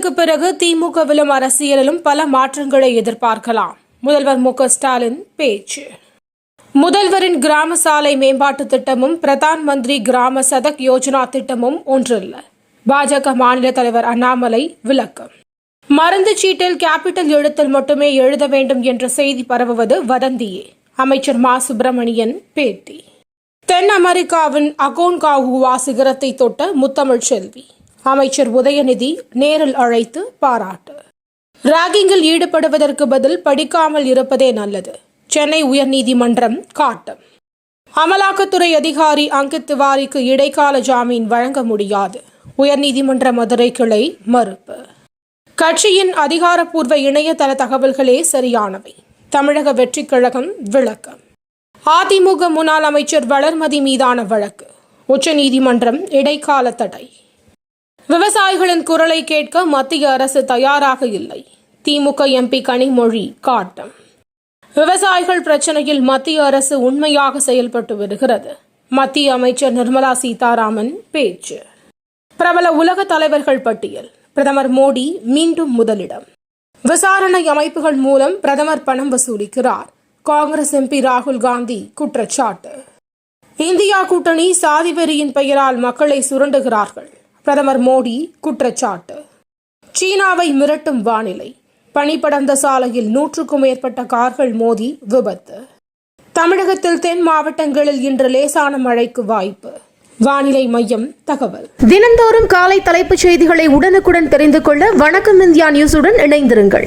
தேர்தலுக்கு பிறகு திமுகவிலும் அரசியலிலும் பல மாற்றங்களை எதிர்பார்க்கலாம். முதல்வர் மு ஸ்டாலின் பேச்சு. முதல்வரின் கிராம சாலை மேம்பாட்டு திட்டமும் பிரதான் மந்திரி கிராம சதக் யோஜனா திட்டமும் ஒன்றல்ல பாஜக மாநில தலைவர் அண்ணாமலை விளக்கம். மருந்து சீட்டில் கேபிட்டல் எழுத்தில் மட்டுமே எழுத வேண்டும் என்ற செய்தி பரவுவது வதந்தியே. அமைச்சர் மா. சுப்பிரமணியன் பேட்டி. தென் அமெரிக்காவின் அகோன்காகுவா சிகரத்தை தொட்ட முத்தமிழ் செல்வி. அமைச்சர் உதயநிதி நேரில் அழைத்து பாராட்டு. ராகிங்கில் ஈடுபடுவதற்கு பதில் படிக்காமல் இருப்பதே நல்லது. சென்னை உயர்நீதிமன்றம் காட்டம் அமலாக்கத்துறை அதிகாரி அங்கித் திவாரிக்கு இடைக்கால ஜாமீன் வழங்க முடியாது. உயர்நீதிமன்ற மதுரை கிளை மறுப்பு. கட்சியின் அதிகாரப்பூர்வ இணையதள தகவல்களே சரியானவை. தமிழக வெற்றிக் கழகம் விளக்கம். அதிமுக முன்னாள் அமைச்சர் வளர்மதி மீதான வழக்கு. உச்சநீதிமன்றம் இடைக்கால தடை. விவசாயிகளின் குரலை கேட்க மத்திய அரசு தயாராக இல்லை. திமுக எம்பி கனிமொழி காட்டம். விவசாயிகள் பிரச்சனையில் மத்திய அரசு உண்மையாக செயல்பட்டு வருகிறது. மத்திய அமைச்சர் நிர்மலா சீதாராமன் பேச்சு. பிரபல உலக தலைவர்கள் பட்டியல். பிரதமர் மோடி மீண்டும் முதலிடம். விசாரணை அமைப்புகள் மூலம் பிரதமர் பணம் வசூலிக்கிறார். காங்கிரஸ் எம்பி ராகுல் காந்தி குற்றச்சாட்டு. இந்தியா கூட்டணி சாதிவெறியின் பெயரால் மக்களை சுரண்டுகிறார்கள். பிரதமர் மோடி குற்றச்சாட்டு. சீனாவை மிரட்டும் வானிலை. பனிப்படர்ந்த சாலையில் நூற்றுக்கும் மேற்பட்ட கார்கள் மோதி விபத்து. தமிழகத்தில் தென் மாவட்டங்களில் இன்று லேசான மழைக்கு வாய்ப்பு. வானிலை மையம் தகவல். தினந்தோறும் காலை தலைப்புச் செய்திகளை உடனுக்குடன் தெரிந்து கொள்ள வணக்கம் இந்தியா நியூஸுடன் இணைந்திருங்கள்.